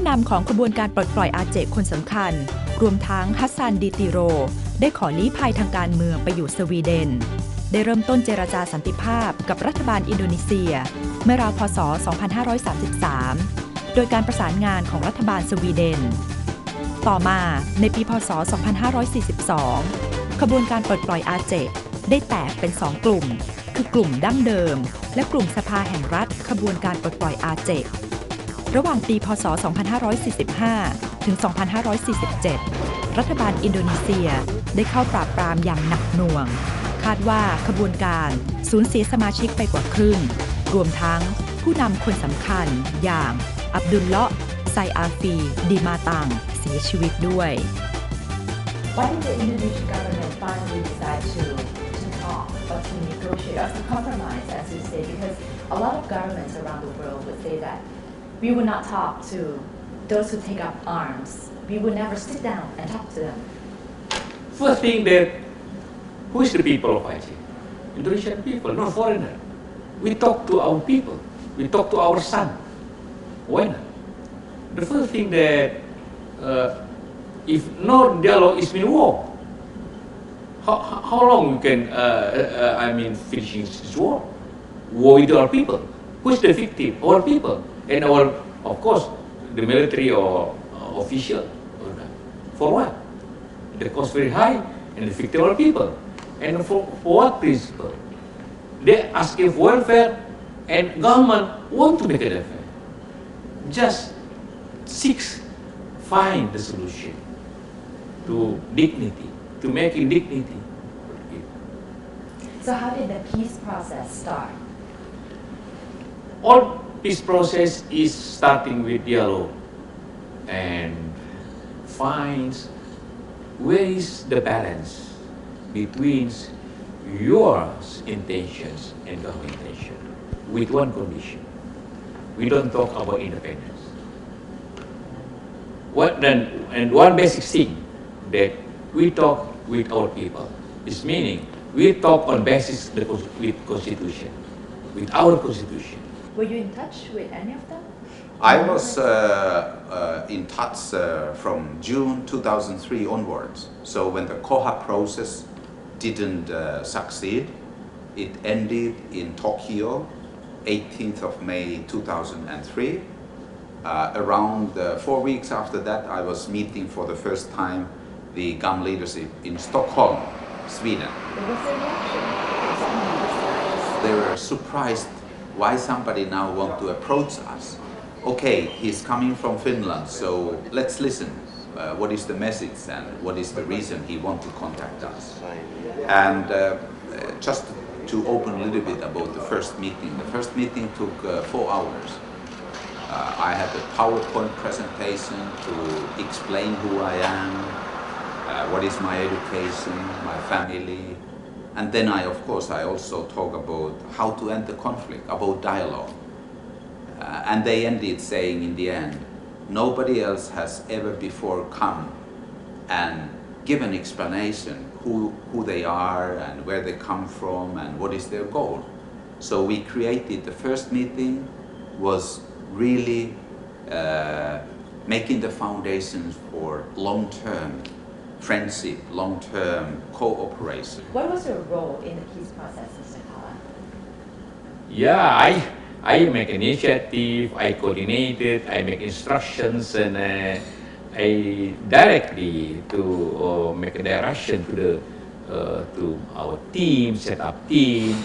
ผู้นำของขบวนการปลดปล่อยอาเจคนสำคัญ รวมทั้งฮัสซันดิติโร ได้ขอลี้ภัยทางการเมืองไปอยู่สวีเดน ได้เริ่มต้นเจรจาสันติภาพกับรัฐบาลอินโดนีเซีย เมื่อราวพศ 2533 โดยการประสานงานของรัฐบาลสวีเดน ต่อมาในปีพศ 2542 ขบวนการปลดปล่อยอาเจได้แตกเป็นสองกลุ่ม คือกลุ่มดั้งเดิม และกลุ่มสภาแห่งรัฐขบวนการปลดปล่อยอาเจ ระหว่างปี พศ 2545 ถึง 2547 รัฐบาลอินโดนีเซียได้เข้าปราบปรามอย่างหนักหน่วง คาดว่าขบวนการสูญเสียสมาชิกไปกว่าครึ่ง รวมทั้งผู้นำคนสำคัญอย่างอับดุลเลาะไซอาฟีดีมาตัง เสียชีวิตด้วย Why did the Indonesian government finally decide to, to talk or to negotiate or to compromise, as you say? Because a lot of governments around the world would say that we will not talk to those who take up arms. We will never sit down and talk to them. First thing that who is the people of Aceh? Indonesian people, not foreigner. We talk to our people. We talk to our son. Why not? The first thing that uh, if no dialogue is mean war. How, how how long we can, uh, uh, I mean, finishing this war? War with our people. Who is the victim? Our people. And our, of course, the military or uh, official. For what? The cost very high and the victim are people. And for, for what principle? They asking for welfare and government want to make it fair. Just six find the solution to dignity, to making dignity. So how did the peace process start? All peace process is starting with dialogue and finds where is the balance between your intentions and government intention with one condition. We don't talk about independence. What then, and one basic thing that we talk with our people is meaning we talk on basis the, with constitution, with our constitution. Were you in touch with any of them? I was uh, uh, in touch uh, from June 2003 onwards. So when the Koha process didn't uh, succeed, it ended in Tokyo, 18th of May 2003. Uh, around uh, four weeks after that, I was meeting for the first time the GAM leadership in Stockholm, Sweden. What was the reaction? Some of the sides. they were surprised why somebody now want to approach us. Okay, he's coming from Finland, so let's listen. Uh, what is the message and what is the reason he want to contact us? And uh, just to open a little bit about the first meeting. The first meeting took uh, four hours. Uh, I had a PowerPoint presentation to explain who I am, uh, what is my education, my family, and then I, of course, I also talk about how to end the conflict, about dialogue. Uh, and they ended saying in the end, nobody else has ever before come and give an explanation who, who they are and where they come from and what is their goal. So we created the first meeting was really uh, making the foundations for long-term friendship, long-term cooperation. What was your role in the peace process, Mr. Kala? Yeah, I I make initiative, I coordinate it, I make instructions, and uh, I directly to uh, make a direction to the uh, to our team, set up team,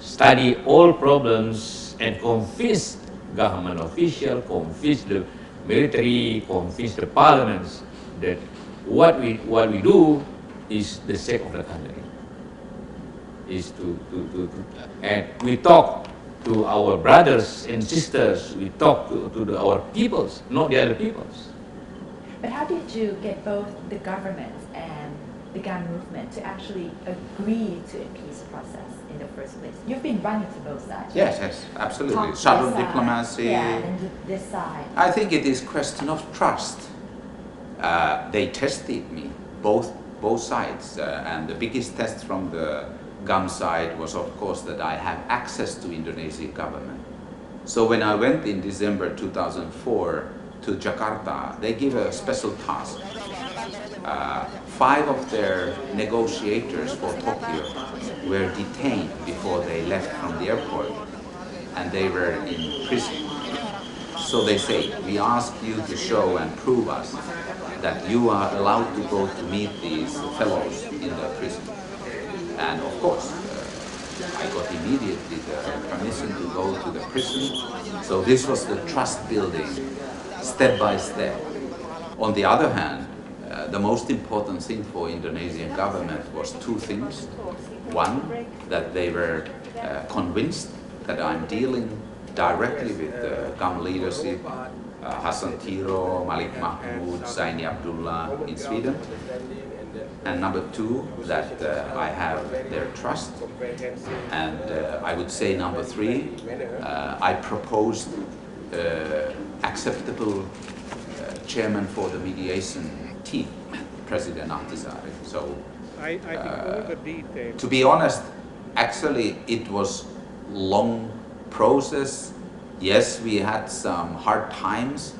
study all problems, and convince government official, convince the military, convince the parliaments that what we what we do is the sake of the country is to, to, to, to and we talk to our brothers and sisters, we talk to, to the, our peoples, not the other peoples. But how did you get both the government and the GAN movement to actually agree to a peace process in the first place? You've been running to both sides. Yes, right? yes, absolutely. Talk to Subtle this side, diplomacy. Yeah, and this side. I think it is question of trust. Uh, they tested me, both both sides, uh, and the biggest test from the GAM side was, of course, that I have access to Indonesian government. So when I went in December 2004 to Jakarta, they give a special task. Uh, five of their negotiators for Tokyo were detained before they left from the airport and they were in prison. So they say, we ask you to show and prove us that you are allowed to go to meet these fellows in the prison. And of course, uh, I got immediately the permission to go to the prison. So this was the trust building, step by step. On the other hand, uh, the most important thing for Indonesian government was two things. One, that they were uh, convinced that I'm dealing directly with the GAM leadership, uh, Hassan Tiro, Malik Mahmoud, Zaini Abdullah in Sweden. And number two, that uh, I have their trust. And uh, I would say number three, uh, I proposed uh, acceptable uh, chairman for the mediation team, President Ahtisaari. So I, I think all the details. to be honest, actually it was long process. Yes, we had some hard times,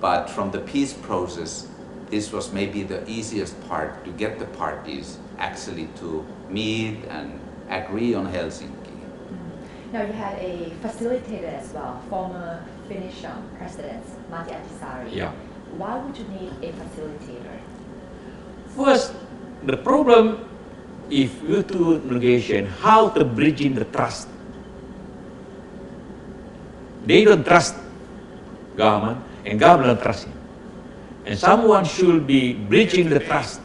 but from the peace process, this was maybe the easiest part to get the parties actually to meet and agree on Helsinki. Now you had a facilitator as well, former Finnish um, President Matti Ahtisaari. Yeah. Why would you need a facilitator? First, the problem if you do negotiation, how to bridge in the trust. They don't trust government, and government don't trust him. And someone should be bridging the trust.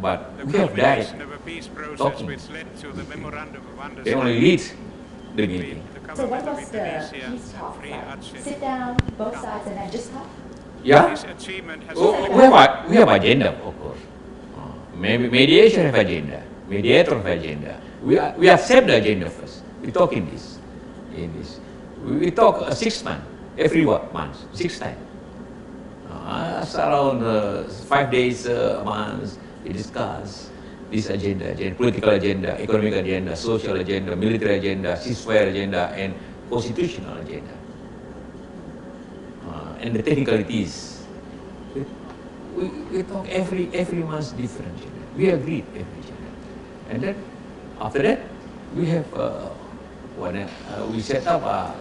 But The we have direct. culmination of a peace process talking. which led to the memorandum of They only understanding lead the meeting. So what was the peace talk like? Sit down, both sides, and then just talk? Yeah? This Oh, we have a, we have agenda, of course. Uh, Maybe mediation have agenda, mediator have agenda. We are, we accept the agenda first. We talk in this, in this. We, talk uh, six months, every what, month, six times. Uh, around uh, five days uh, a month. We discuss this agenda, agenda, political agenda, economic agenda, social agenda, military agenda, ceasefire agenda, and constitutional agenda uh, and the technicalities. We, we, talk every every month different. know. We agreed every channel. And then after that, we have uh, when uh, we set up a,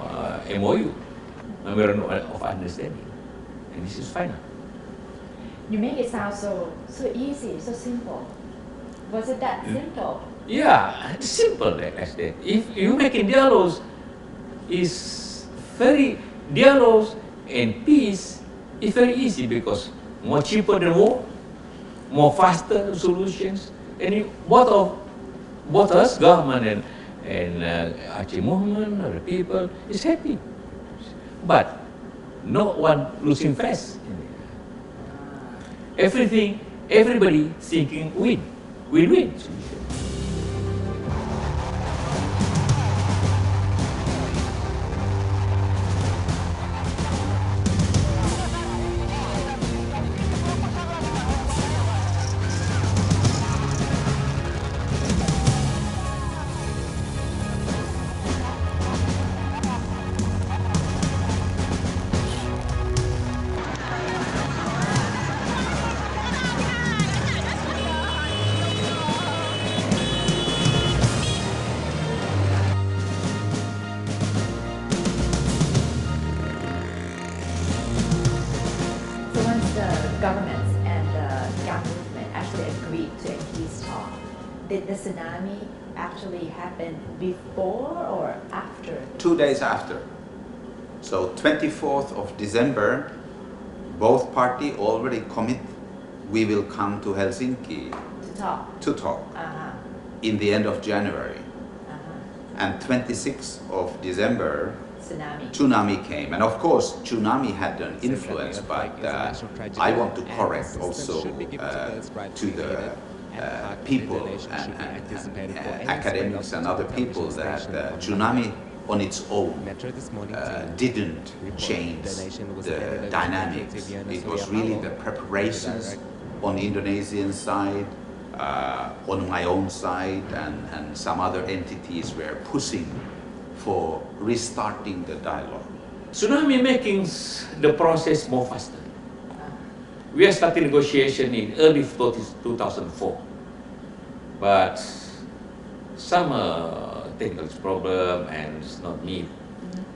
uh, MOU, memorandum of understanding, and this is final. You make it sound so so easy, so simple. Was it that simple? Yeah, it's simple as that. If you making dialogues, is very dialogues and peace is very easy because more cheaper than war, more faster solutions, and you, both of both us government and and uh, Aceh movement or the people is happy, but no one losing face. Everything, everybody thinking win, win-win the governments and the young movement actually agreed to a peace talk, did the tsunami actually happen before or after? Two days after. So 24th of December, both party already commit we will come to Helsinki To talk. to talk Uh-huh. in the end of January. Uh-huh. And 26th of December, Tsunami. tsunami came. And of course, tsunami had an influence, but uh, I want to correct also uh, to the uh, people and, and, and, uh, academics and other people that uh, tsunami on its own uh, didn't change the dynamics. It was really the preparations on the Indonesian side, uh, on my own side, and, and some other entities were pushing for restarting the dialogue. Tsunami making the process more faster. We are starting negotiation in early 2004, but some uh, technical problem and it's not need.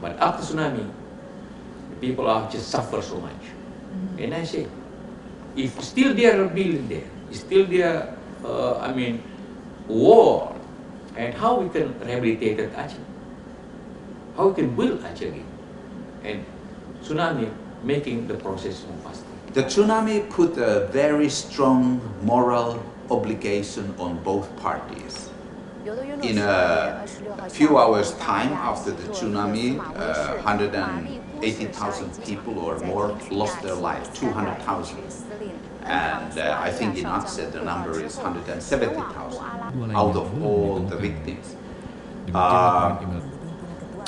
But after tsunami, the people are just suffer so much. And I say, if still they are building there, still there, uh, I mean, war, and how we can rehabilitate that Aceh? How we can build Aceh again? And tsunami making the process more faster. The tsunami put a very strong moral obligation on both parties. In a few hours' time after the tsunami, uh, 180,000 people or more lost their lives, 200,000. And uh, I think in Aceh the number is 170,000 out of all the victims. Uh,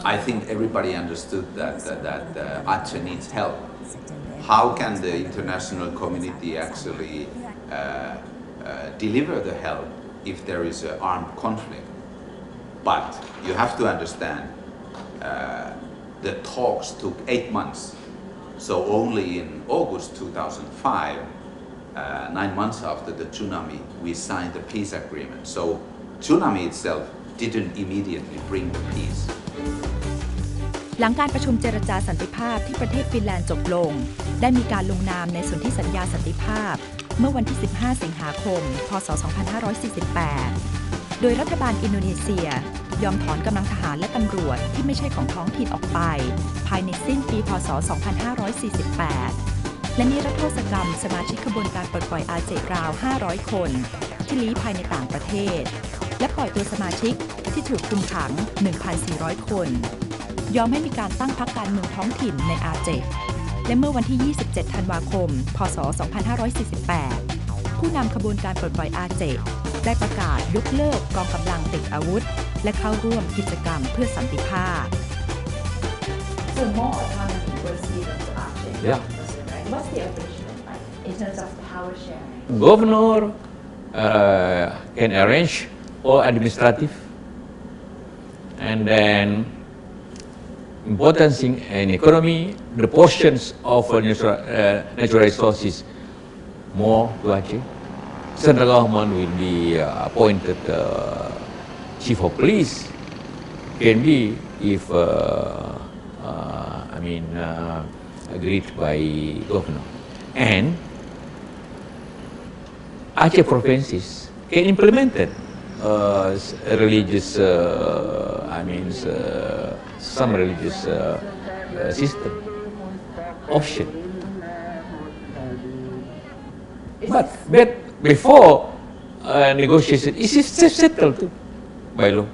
I think everybody understood that, that, that uh, Aceh needs help. How can the international community actually uh, uh, deliver the help if there is an armed conflict? But you have to understand, uh, the talks took eight months. So only in August 2005, uh, nine months after the tsunami, we signed the peace agreement. So tsunami itself didn't immediately bring the peace. หลังการประชุมเจรจาสันติภาพที่ประเทศฟินแลนด์จบลง ได้มีการลงนามในสนธิสัญญาสันติภาพ เมื่อวันที่ 15 สิงหาคม พศ 2548 โดยรัฐบาลอินโดนีเซีย ยอมถอนกำลังทหารและตำรวจที่ไม่ใช่ของท้องถิ่นออกไป ภายในสิ้นปี พศ 2548 และนิรโทษกรรมสมาชิกขบวนการปลดปล่อยอาเจราว 500 คน ที่ลี้ภัยในต่างประเทศ และปล่อยตัวสมาชิกที่ถูกคุมขัง 1,400 คน ยอมให้มีการตั้งพรรคการเมืองท้องถิ่นในอาเจและเมื่อวันที่ 27 ธันวาคม พศ 2548 ผู้นำขบวนการปลดปล่อยอาเจได้ประกาศยกเลิกกองกำลังติดอาวุธ และเข้าร่วมกิจกรรมเพื่อสันติภาพ So more autonomy was given to Aceh. Yeah. Right? What's the arrangement like in terms of power sharing? Governor uh, can arrange all administrative, and then important thing in economy, the portions of uh, natural, uh, natural resources more to Aceh. Central government will be uh, appointed uh, chief of police. Can be if uh, uh, I mean agreed by governor and Aceh provinces can implement it. Religious, I mean, some religious uh, uh, system option. But, but before negotiation, it is settled by law.